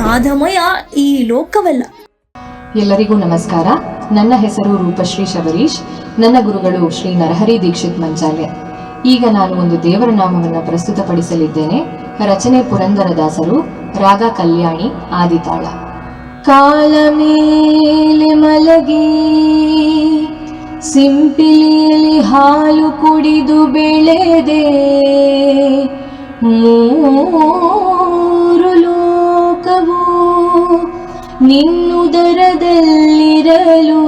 ನಾದಮಯ ಈ ಲೋಕವಲ್ಲ. ಎಲ್ಲರಿಗೂ ನಮಸ್ಕಾರ. ನನ್ನ ಹೆಸರು ರೂಪಶ್ರೀ ಶಬರೀಶ್. ನನ್ನ ಗುರುಗಳು ಶ್ರೀ ನರಹರಿ ದೀಕ್ಷಿತ್ ಮಂಚಾಲೆ ಈಗ ನಾನು ಒಂದು ದೇವರ ನಾಮವನ್ನು ಪ್ರಸ್ತುತಪಡಿಸಲಿದ್ದೇನೆ. ರಚನೆ ಪುರಂದರದಾಸರು, ರಾಗ ಕಲ್ಯಾಣಿ, ಆದಿತಾಳ. ಕಾಲ ಮೇಲೆ ಮಲಗಿ, ಸಿಂಪಿಲಿಯಲ್ಲಿ ಹಾಲು ಕುಡಿದು ಬೆಳೆದೇ ಮೂರು ನಿನ್ನುದರದಲ್ಲಿರಲು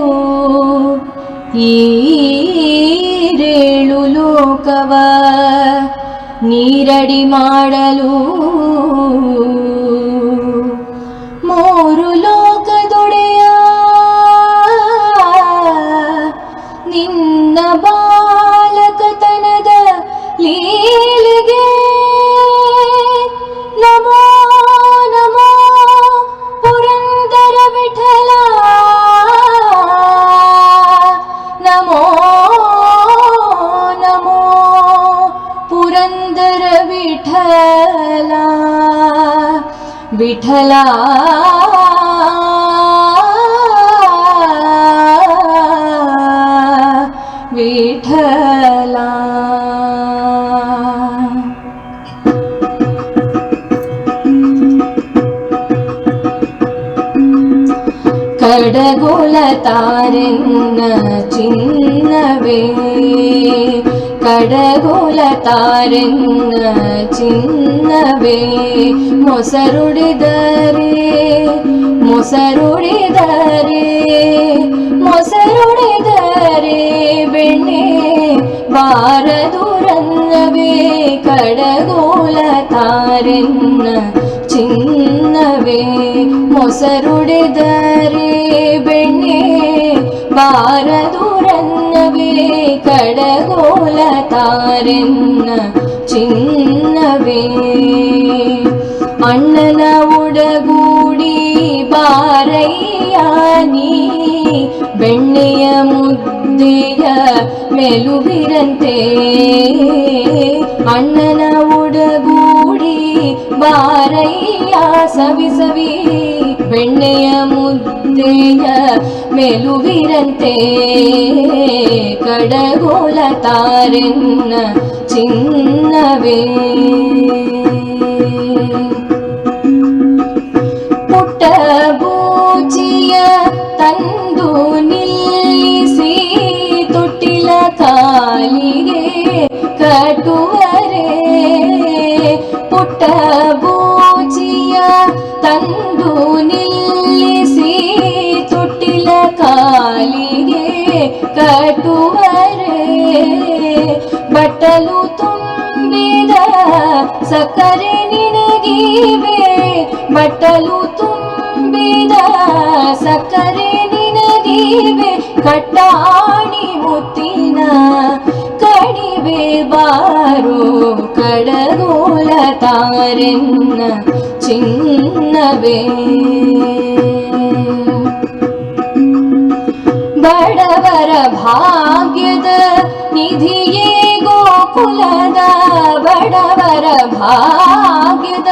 ಈರೇಳು ಲೋಕವ ನೀರಡಿ ಮಾಡಲು ಮೂರು ಲೋಕದೊಡೆಯ ನಿನ್ನ ಬಾಲಕತನದ ಲೀಲೆಗೆ पुरंदर विठला विठला विठला कडगोल तारिन्न चिन्नवे പടകുല താരങ്ങ ചിന്നവേ മൊസരുടിതരേ മൊസരുടിതരേ മൊസരുടിതരേ പെണ്ണേ വാരതുറന്നവേ കടകൂല താരങ്ങ ചിന്നവേ മൊസരുടിതരേ പെണ്ണേ വാരതുറന്നവേ കട ತಾರೆನ್ನ ಚಿನ್ನವೇ ಅಣ್ಣನ ಒಡಗೂಡಿ ಬಾರಯ್ಯ ನೀ ಬೆಣ್ಣೆಯ ಮುದ್ದೆಯ ಮೆಲುಬಿರಂತೆ ಅಣ್ಣನ ಒಡಗೂಡಿ ಬಾರಯ್ಯ ಸವಿ ಸವಿ ಬೆಣ್ಣೆಯ ಮುದ್ದೆಯ ಮೆಲುವಿರಂತೆ ಕಡಗೋಲ ತಾರೆನ್ನ ಚಿನ್ನವೇ ತುಂಬಿದ ಸಕ್ಕರೆ ನಿನಗಿವೆ, ಬಟ್ಟಲು ತುಂಬಿದ ಸಕ್ಕರೆ ನಿನಗಿವೆ ಕಟ್ಟಾಣಿ ಮುತ್ತಿನ ಕಡಿವೆ ಬಾರೋ ಕಡಗೋಲ ತಾರೆನ್ನ ಚಿನ್ನವೇ. ಬಡವರ ಭಾಗ್ಯದ ಭಾಗ್ಯದ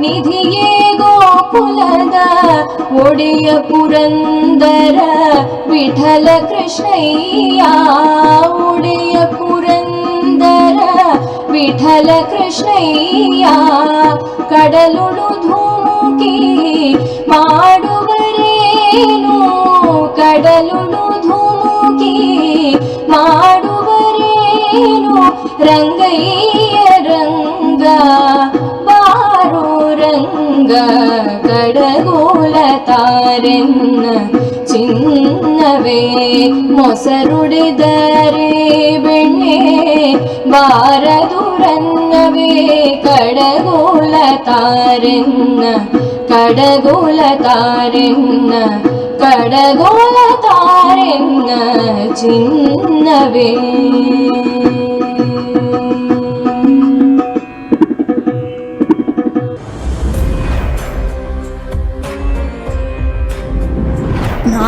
ನಿಧಿಯೇ ಗೋಕುಲದ ಒಡೆಯ ಪುರಂದರ ವಿಠಲ ಕೃಷ್ಣಯ್ಯ ಒಡೆಯ ಪುರಂದರ ವಿಠಲ ಕೃಷ್ಣಯ್ಯ ಕಡಲುಳು ಧೂಮುಕಿ ಮಾಡುವರೇನು ಕಡಲುಳು ಧೂಮುಕಿ ಮಾಡುವರೇನು ರಂಗಯ್ಯ ഗംഗ കടകൂല താരെന്ന് ചിന്നവേ മൊസരുടിതരേ പെണ്ണേ ഭാരതുരന്നവേ കടകൂല താരെന്ന് കടകൂല താരെന്ന് കടകൂല താരെന്ന് ചിന്നവേ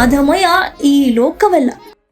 ನಾದಮಯ ಈ ಲೋಕವಲ್ಲ.